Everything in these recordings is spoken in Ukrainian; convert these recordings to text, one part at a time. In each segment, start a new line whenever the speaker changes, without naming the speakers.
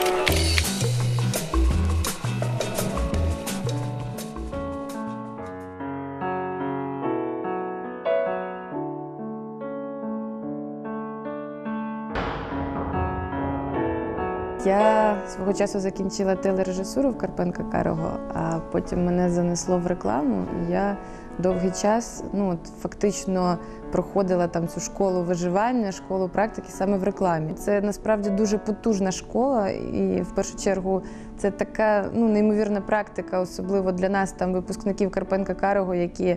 Thank you. Я свого часу закінчила телережисуру в Карпенка Карого, а потім мене занесло в рекламу. І я довгий час, ну от фактично проходила там цю школу виживання, школу практики саме в рекламі. Це насправді дуже потужна школа, і в першу чергу це така ну неймовірна практика, особливо для нас, там випускників Карпенка Карого, які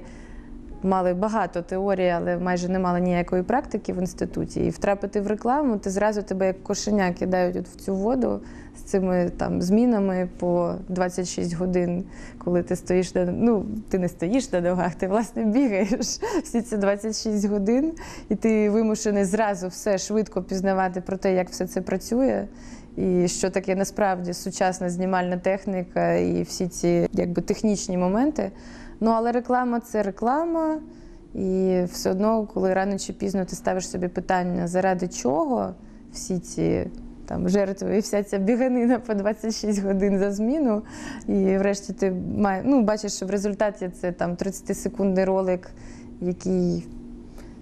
мали багато теорії, але майже не мали ніякої практики в інституті. І втрапити в рекламу, ти зразу тебе як кошеня кидають от в цю воду з цими там змінами по 26 годин, коли ти стоїш на ну, ти не стоїш на ногах, ти власне бігаєш всі ці 26 годин, і ти вимушений зразу все швидко пізнавати про те, як все це працює. І що таке насправді сучасна знімальна техніка і всі ці якби технічні моменти. Ну але реклама це реклама, і все одно, коли рано чи пізно ти ставиш собі питання, заради чого всі ці там жертви і вся ця біганина по 26 годин за зміну. І врешті ти має, ну, бачиш, що в результаті це там 30-секундний ролик, який.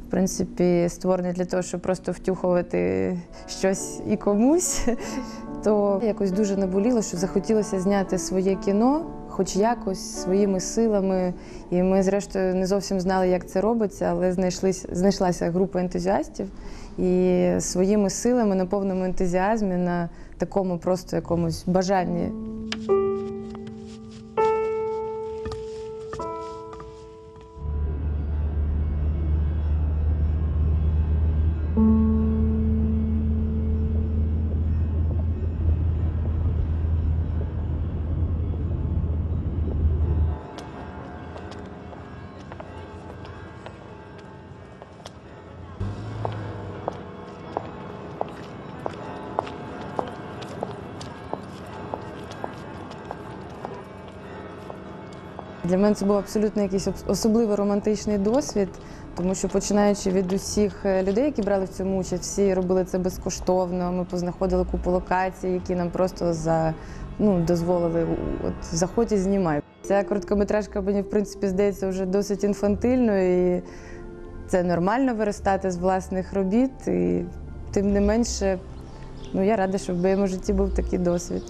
В принципі, створений для того, щоб просто втюхувати щось і комусь, то якось дуже наболіло, що захотілося зняти своє кіно, хоч якось своїми силами. І ми, зрештою, не зовсім знали, як це робиться, але знайшлись, знайшлася група ентузіастів і своїми силами на повному ентузіазмі, на такому просто якомусь бажанні Для мене це був абсолютно якийсь об- особливий романтичний досвід, тому що починаючи від усіх е, людей, які брали в цьому участь, всі робили це безкоштовно. Ми познаходили купу локацій, які нам просто за ну дозволили от заходь і знімай. Ця короткометражка мені в принципі здається вже досить інфантильною, і це нормально виростати з власних робіт. І тим не менше, ну я рада, що в моєму житті був такий досвід.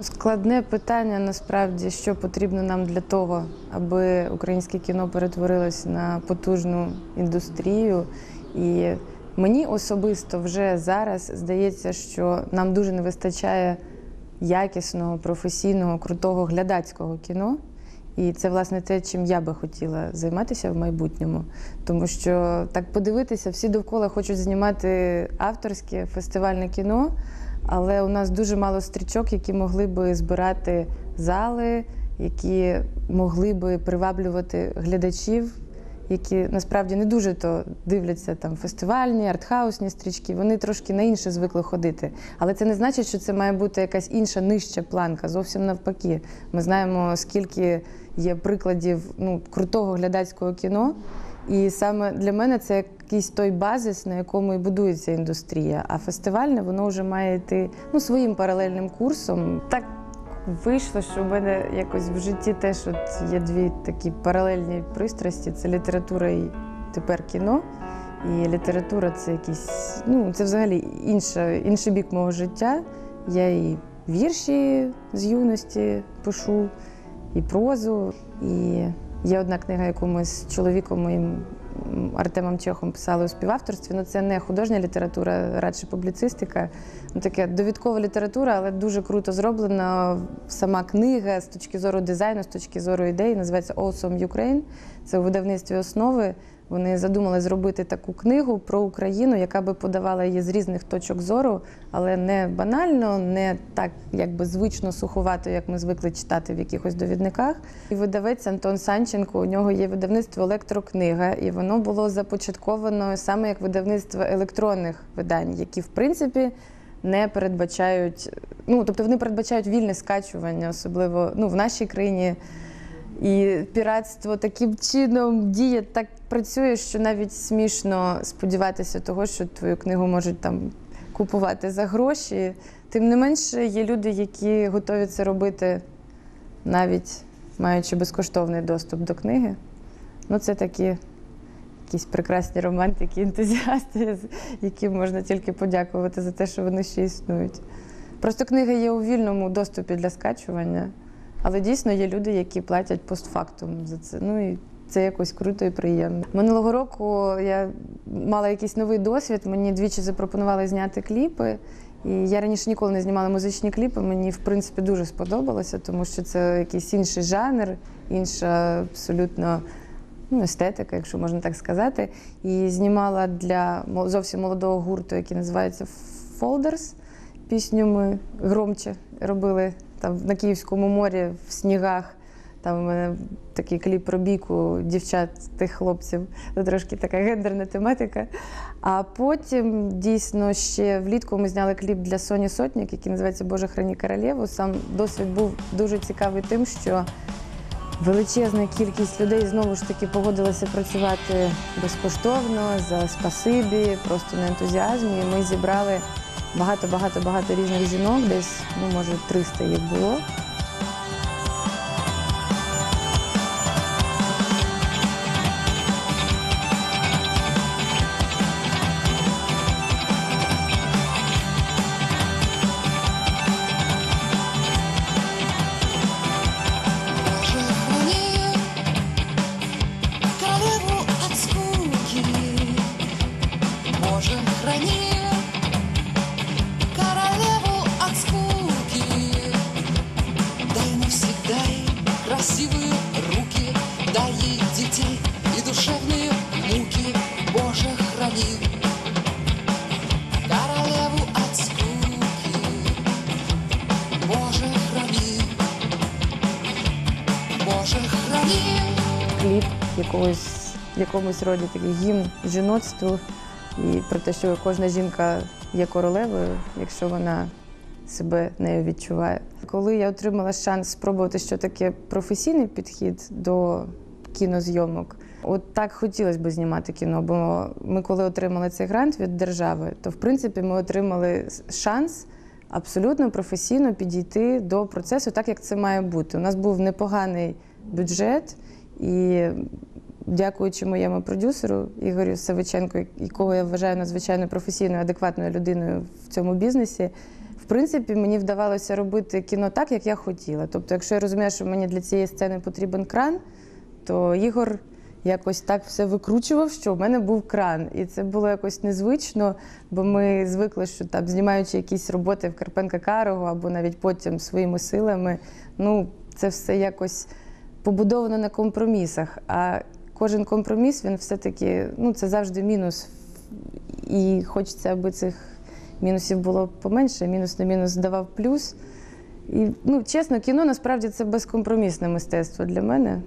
Складне питання насправді, що потрібно нам для того, аби українське кіно перетворилось на потужну індустрію. І мені особисто вже зараз здається, що нам дуже не вистачає якісного, професійного, крутого глядацького кіно. І це власне те, чим я би хотіла займатися в майбутньому. Тому що так подивитися, всі довкола хочуть знімати авторське фестивальне кіно, але у нас дуже мало стрічок, які могли би збирати зали, які могли би приваблювати глядачів, які насправді не дуже то дивляться там фестивальні, артхаусні стрічки. Вони трошки на інше звикли ходити. Але це не значить, що це має бути якась інша нижча планка. Зовсім навпаки. Ми знаємо, скільки є прикладів ну, крутого глядацького кіно. І саме для мене це якийсь той базис, на якому і будується індустрія. А фестивальне воно вже має йти ну, своїм паралельним курсом. Так вийшло, що в мене якось в житті теж от є дві такі паралельні пристрасті: це література і тепер кіно. І література це якийсь, ну це взагалі інша, інший бік мого життя. Я і вірші з юності пишу, і прозу. І є одна книга, яку ми з чоловіком моїм Артемом Чехом писали у співавторстві. Ну, це не художня література, радше публіцистика. Ну, таке довідкова література, але дуже круто зроблена. Сама книга з точки зору дизайну, з точки зору ідеї, називається Awesome Ukraine. Це у видавництві основи. Вони задумали зробити таку книгу про Україну, яка би подавала її з різних точок зору, але не банально, не так якби звично суховато, як ми звикли читати в якихось довідниках. І видавець Антон Санченко, у нього є видавництво електрокнига, і воно було започатковано саме як видавництво електронних видань, які в принципі не передбачають, ну тобто вони передбачають вільне скачування, особливо ну в нашій країні. І піратство таким чином діє, так працює, що навіть смішно сподіватися того, що твою книгу можуть там купувати за гроші. Тим не менше, є люди, які готові це робити, навіть маючи безкоштовний доступ до книги. Ну, це такі якісь прекрасні романтики, ентузіасти, яким можна тільки подякувати за те, що вони ще існують. Просто книга є у вільному доступі для скачування. Але дійсно є люди, які платять постфактум за це. Ну і це якось круто і приємно. Минулого року я мала якийсь новий досвід. Мені двічі запропонували зняти кліпи. І я раніше ніколи не знімала музичні кліпи. Мені, в принципі, дуже сподобалося, тому що це якийсь інший жанр, інша абсолютно ну, естетика, якщо можна так сказати. І знімала для зовсім молодого гурту, який називається Folders. Пісню ми громче робили там на Київському морі в снігах. Там у мене такий кліп про бійку дівчат тих хлопців. Це трошки така гендерна тематика. А потім дійсно ще влітку ми зняли кліп для Соні Сотник, який називається Боже храні королеву. Сам досвід був дуже цікавий тим, що величезна кількість людей знову ж таки погодилася працювати безкоштовно за спасибі, просто на ентузіазмі. Ми зібрали багато, багато, багато різних жінок, десь ну може 300 їх було. Якомусь роді такий гімн жіноцтву і про те, що кожна жінка є королевою, якщо вона себе нею відчуває. Коли я отримала шанс спробувати, що таке професійний підхід до кінозйомок, от так хотілося б знімати кіно. Бо ми, коли отримали цей грант від держави, то в принципі ми отримали шанс абсолютно професійно підійти до процесу, так як це має бути. У нас був непоганий бюджет, і дякуючи моєму продюсеру Ігорю Савиченко, якого я вважаю надзвичайно професійною, адекватною людиною в цьому бізнесі. В принципі, мені вдавалося робити кіно так, як я хотіла. Тобто, якщо я розумію, що мені для цієї сцени потрібен кран, то Ігор якось так все викручував, що в мене був кран. І це було якось незвично, бо ми звикли, що там, знімаючи якісь роботи в Карпенка Карого або навіть потім своїми силами, ну це все якось побудовано на компромісах. А кожен компроміс він все-таки ну, це завжди мінус. І хочеться, аби цих мінусів було поменше, мінус на мінус давав плюс. І ну, чесно, кіно насправді це безкомпромісне мистецтво для мене.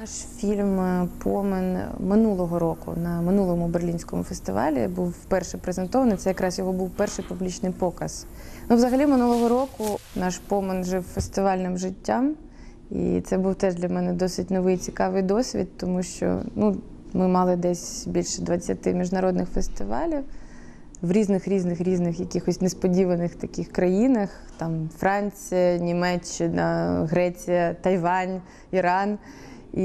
Наш фільм е, Помен минулого року на минулому берлінському фестивалі був вперше презентований. Це якраз його був перший публічний показ. Ну, взагалі, минулого року наш Помен жив фестивальним життям, і це був теж для мене досить новий цікавий досвід, тому що ну, Ми мали десь більше 20 міжнародних фестивалів в різних різних різних якихось несподіваних таких країнах: там Франція, Німеччина, Греція, Тайвань, Іран. І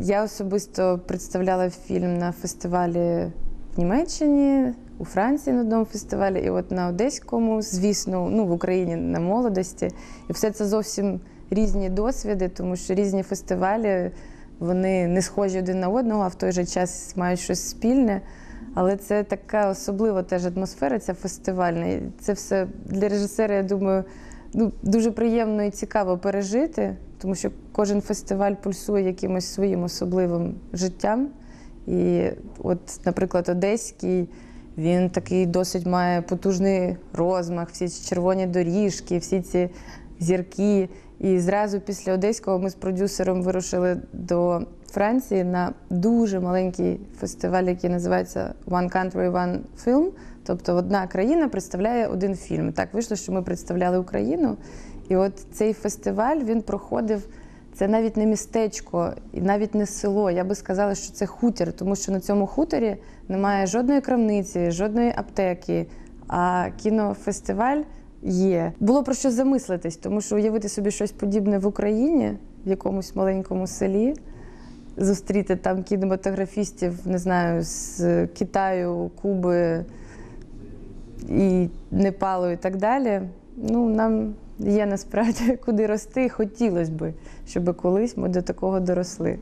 я особисто представляла фільм на фестивалі в Німеччині, у Франції на одному фестивалі, і от на Одеському, звісно, ну в Україні на молодості. І все це зовсім різні досвіди, тому що різні фестивалі вони не схожі один на одного, а в той же час мають щось спільне. Але це така особлива теж атмосфера, ця фестивальна. І це все для режисера, я думаю, ну, дуже приємно і цікаво пережити, тому що кожен фестиваль пульсує якимось своїм особливим життям. І от, наприклад, Одеський, він такий досить має потужний розмах, всі ці червоні доріжки, всі ці зірки. І зразу після Одеського ми з продюсером вирушили до Франції на дуже маленький фестиваль, який називається One Country, One Film. Тобто одна країна представляє один фільм. Так вийшло, що ми представляли Україну. І от цей фестиваль він проходив. Це навіть не містечко і навіть не село. Я би сказала, що це хутір, тому що на цьому хуторі немає жодної крамниці, жодної аптеки. А кінофестиваль є. Було про що замислитись, тому що уявити собі щось подібне в Україні, в якомусь маленькому селі, зустріти там кінематографістів, не знаю, з Китаю, Куби і Непалу і так далі. Ну, нам є насправді куди рости, і хотілося б, щоб колись ми до такого доросли.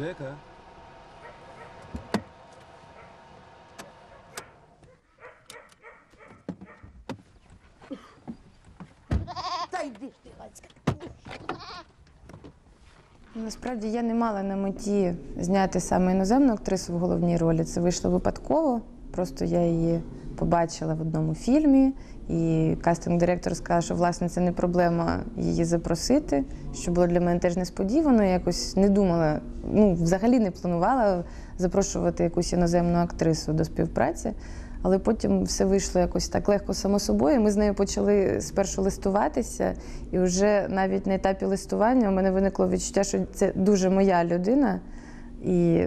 Жека.
Та йди ж ти, Ганська.
Насправді я не мала на меті зняти саме іноземну актрису в головній ролі. Це вийшло випадково. Просто я її побачила в одному фільмі, і кастинг-директор сказав, що власне це не проблема її запросити, що було для мене теж несподівано. Я якось не думала, ну взагалі не планувала запрошувати якусь іноземну актрису до співпраці. Але потім все вийшло якось так легко само собою. Ми з нею почали спершу листуватися, і вже навіть на етапі листування у мене виникло відчуття, що це дуже моя людина. І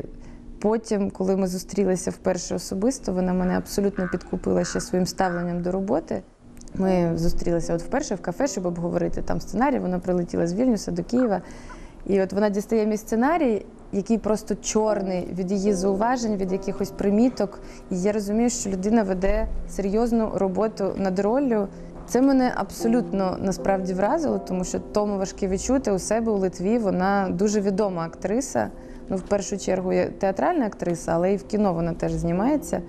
потім, коли ми зустрілися вперше особисто, вона мене абсолютно підкупила ще своїм ставленням до роботи. Ми зустрілися от вперше в кафе, щоб обговорити там сценарій. Вона прилетіла з Вільнюса до Києва. І от вона дістає мій сценарій, який просто чорний від її зауважень, від якихось приміток. І я розумію, що людина веде серйозну роботу над роллю. Це мене абсолютно насправді вразило, тому що Тому важке відчути у себе у Литві. Вона дуже відома актриса. Ну, в першу чергу, є театральна актриса, але і в кіно вона теж знімається.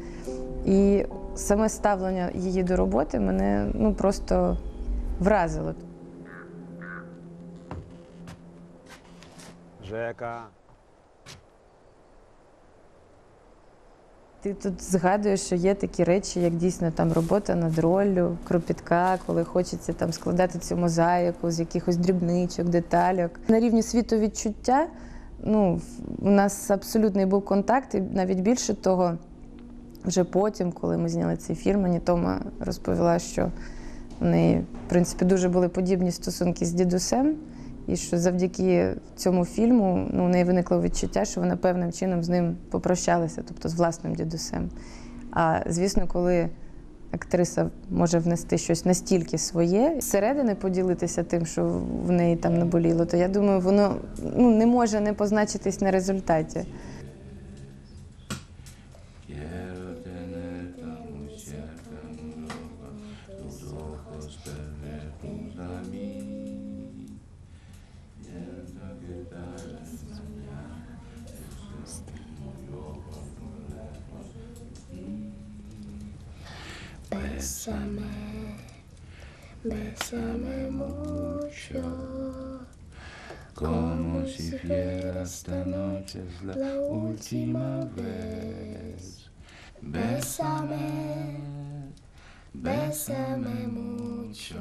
І саме ставлення її до роботи мене ну просто вразило.
Жека.
Ти тут згадуєш, що є такі речі, як дійсно там робота над роллю, кропітка, коли хочеться там складати цю мозаїку з якихось дрібничок, детальок. На рівні світовідчуття ну, у нас абсолютний був контакт, і навіть більше того, вже потім, коли ми зняли цей фільм, мені Тома розповіла, що в неї, в принципі, дуже були подібні стосунки з дідусем. І що завдяки цьому фільму ну, у неї виникло відчуття, що вона певним чином з ним попрощалася, тобто з власним дідусем. А звісно, коли актриса може внести щось настільки своє, зсередини поділитися тим, що в неї там наболіло, то я думаю, воно ну, не може не позначитись на результаті.
Bésame mucho,
Como si fuera esta noche es la última vez. Bésame, bésame mucho.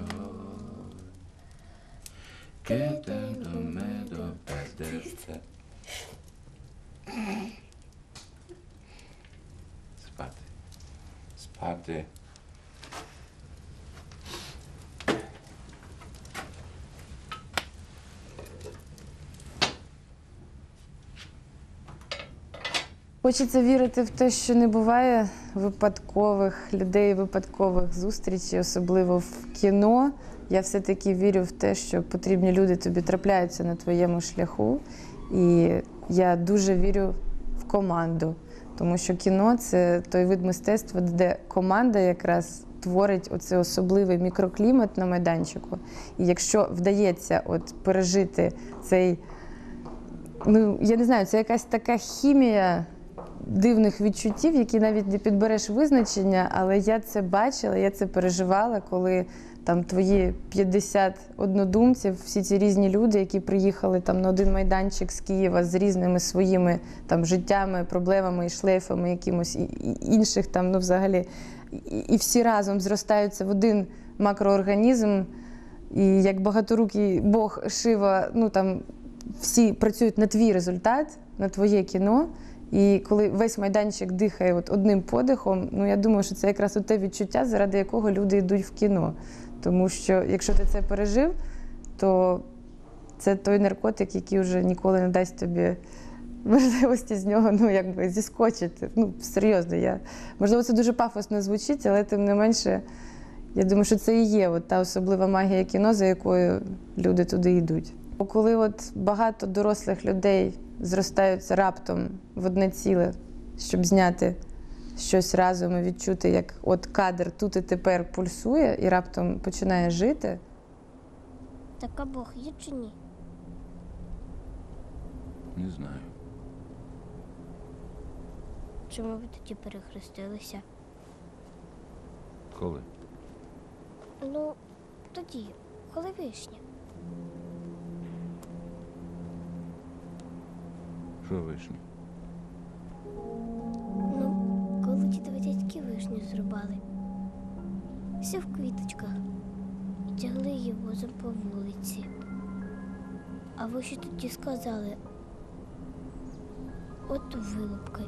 Que tanto miedo perderte. Spate. Spate.
Хочеться вірити в те, що не буває випадкових людей, випадкових зустрічей, особливо в кіно. Я все-таки вірю в те, що потрібні люди тобі трапляються на твоєму шляху. І я дуже вірю в команду, тому що кіно це той вид мистецтва, де команда якраз творить оцей особливий мікроклімат на майданчику. І якщо вдається от пережити цей ну я не знаю, це якась така хімія дивних відчуттів, які навіть не підбереш визначення, але я це бачила, я це переживала, коли там твої 50 однодумців, всі ці різні люди, які приїхали там на один майданчик з Києва з різними своїми там життями, проблемами і шлейфами якимось і, і інших там, ну взагалі, і, і всі разом зростаються в один макроорганізм. І як багаторукий Бог Шива, ну там всі працюють на твій результат, на твоє кіно. І коли весь майданчик дихає от одним подихом, ну я думаю, що це якраз те відчуття, заради якого люди йдуть в кіно. Тому що якщо ти це пережив, то це той наркотик, який вже ніколи не дасть тобі можливості з нього ну, якби зіскочити. Ну, серйозно, я можливо, це дуже пафосно звучить, але тим не менше, я думаю, що це і є от та особлива магія кіно, за якою люди туди йдуть. Бо коли от багато дорослих людей зростаються раптом в одне ціле, щоб зняти щось разом і відчути, як от кадр тут і тепер пульсує і раптом починає жити.
Так а Бог є чи ні?
Не знаю.
Чому ви тоді перехрестилися?
Коли?
Ну, тоді, коли вишня.
Що вишні?
Ну, коли дідові дядьки вишню зрубали. Все в квіточках. І тягли її возом по вулиці. А ви що тоді сказали? От вилупки,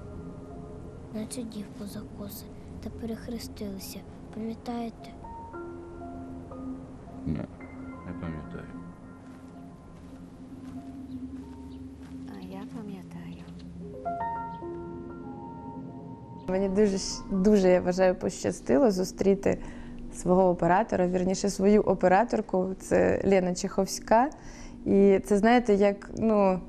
наче дів поза коси, та перехрестилися. Пам'ятаєте?
Ні, не пам'ятаю.
Мені дуже, дуже, я вважаю, пощастило зустріти свого оператора, вірніше свою операторку. Це Лена Чеховська. І це знаєте, як ну.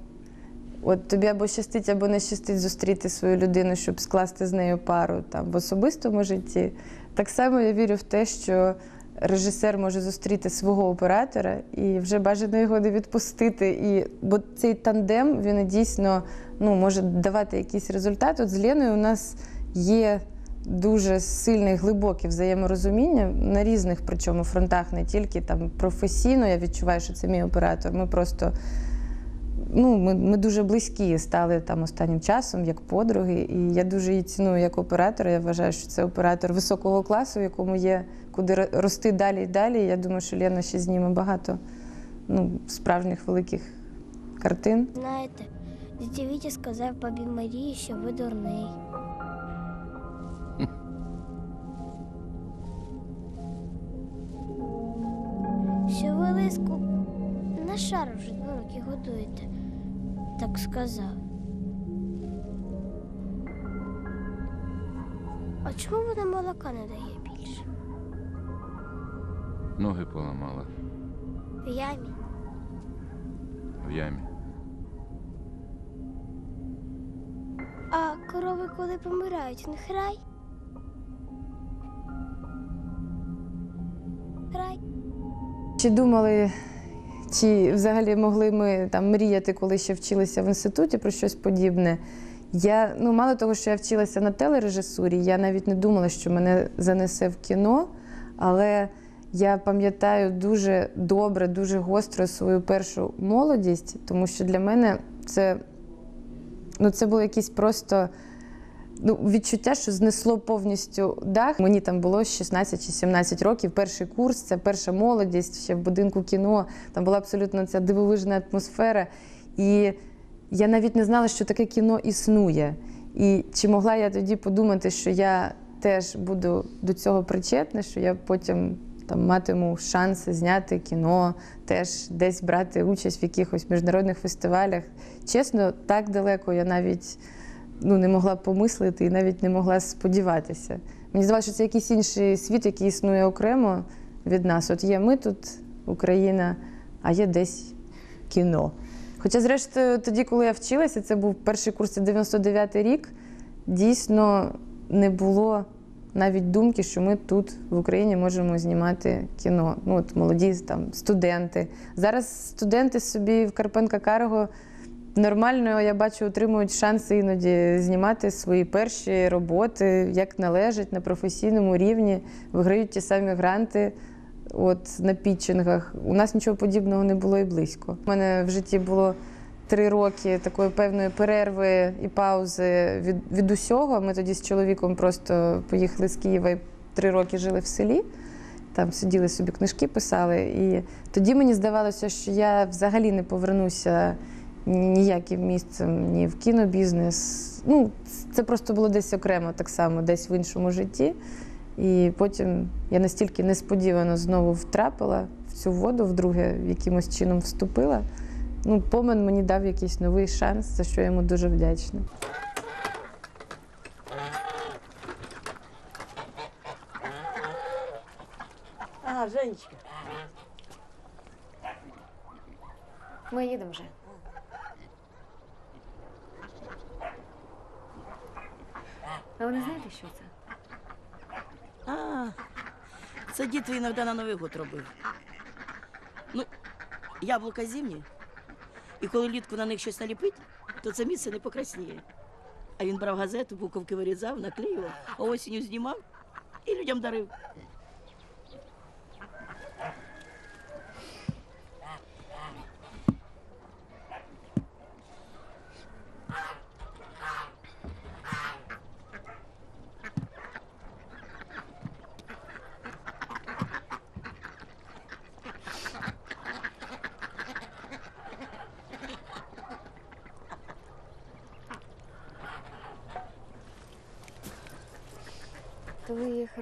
От тобі або щастить, або не щастить зустріти свою людину, щоб скласти з нею пару там в особистому житті. Так само я вірю в те, що режисер може зустріти свого оператора і вже бажано його не відпустити. І, бо цей тандем він дійсно ну, може давати якийсь результат. От з Леною у нас є дуже сильне глибоке взаєморозуміння на різних причому фронтах, не тільки там професійно. Я відчуваю, що це мій оператор. Ми просто ну, ми, ми дуже близькі стали там останнім часом, як подруги. І я дуже її ціную як оператора. Я вважаю, що це оператор високого класу, якому є куди рости далі і далі. Я думаю, що Лена ще зніме багато ну, справжніх великих картин.
Знаєте, дядя Вітя сказав бабі Марії, що ви дурний. Лиску на шар вже два роки годуєте, так сказав. А чому вона молока не дає більше?
Ноги поламала
В ямі.
в ямі.
А корови, коли помирають, в них рай? Рай.
Чи думали, чи взагалі могли ми там мріяти, коли ще вчилися в інституті про щось подібне? Я ну мало того, що я вчилася на телережисурі, я навіть не думала, що мене занесе в кіно. Але я пам'ятаю дуже добре, дуже гостро свою першу молодість, тому що для мене це, ну, це було якісь просто ну, відчуття, що знесло повністю дах. Мені там було 16 чи 17 років. Перший курс, це перша молодість, ще в будинку кіно. Там була абсолютно ця дивовижна атмосфера. І я навіть не знала, що таке кіно існує. І чи могла я тоді подумати, що я теж буду до цього причетна, що я потім там матиму шанс зняти кіно, теж десь брати участь в якихось міжнародних фестивалях. Чесно, так далеко я навіть ну, не могла помислити і навіть не могла сподіватися. Мені здавалося, що це якийсь інший світ, який існує окремо від нас. От є ми тут, Україна, а є десь кіно. Хоча, зрештою, тоді, коли я вчилася, це був перший курс, це 99-й рік, дійсно не було навіть думки, що ми тут в Україні можемо знімати кіно. Ну, от молоді там, студенти. Зараз студенти собі в Карпенка Карго нормально, я бачу, отримують шанси іноді знімати свої перші роботи, як належить на професійному рівні, виграють ті самі гранти. От на пітчингах у нас нічого подібного не було і близько. У мене в житті було три роки такої певної перерви і паузи від, від усього. Ми тоді з чоловіком просто поїхали з Києва і три роки жили в селі. Там сиділи собі книжки, писали. І тоді мені здавалося, що я взагалі не повернуся ніяким місцем, ні в кінобізнес. Ну, це просто було десь окремо, так само, десь в іншому житті. І потім я настільки несподівано знову втрапила в цю воду, вдруге якимось чином вступила. Ну, Помен мені дав якийсь новий шанс, за що я йому дуже вдячна.
А, Женечка.
Ми їдемо вже. А ви не знаєте, що це?
А, це дід твій іноді на Новий год робив. Ну, яблука зимні, і коли літку на них щось наліпить, то це місце не покрасніє. А він брав газету, буковки вирізав, наклеював, а осінню знімав і людям дарив.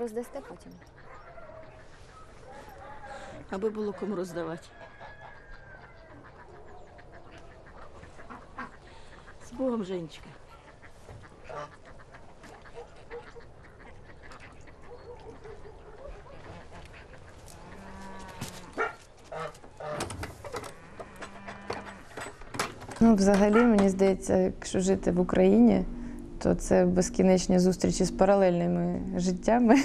Роздасте потім.
Аби було кому роздавати. З Богом, Женечка.
Ну, взагалі, мені здається, якщо жити в Україні, то це безкінечні зустрічі з паралельними життями.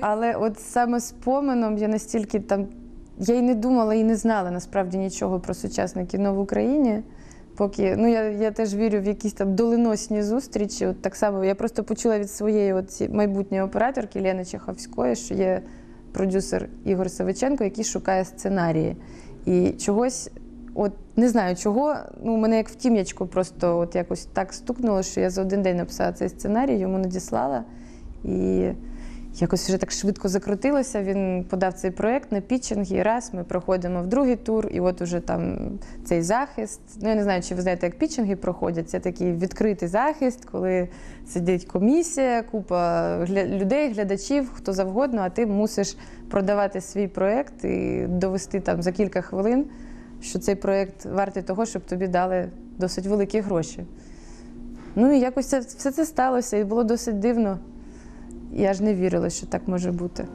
Але от саме з поменом я настільки там. Я й не думала і не знала насправді нічого про сучасне кіно в Україні. Поки ну я, я теж вірю в якісь там доленосні зустрічі. От так само я просто почула від своєї от майбутньої операторки Лени Чеховської, що є продюсер Ігор Савиченко, який шукає сценарії. І чогось, от не знаю чого, ну мене як в тім'ячку просто от якось так стукнуло, що я за один день написала цей сценарій, йому надіслала. І якось вже так швидко закрутилося. Він подав цей проєкт на пітчинг, і раз ми проходимо в другий тур, і от уже там цей захист. Ну я не знаю, чи ви знаєте, як пітчинги проходять. Це такий відкритий захист, коли сидить комісія, купа людей, глядачів, хто завгодно, а ти мусиш продавати свій проєкт і довести там за кілька хвилин, що цей проєкт вартий того, щоб тобі дали досить великі гроші. Ну і якось це, все це сталося, і було досить дивно. Я ж не вірила, що так може бути.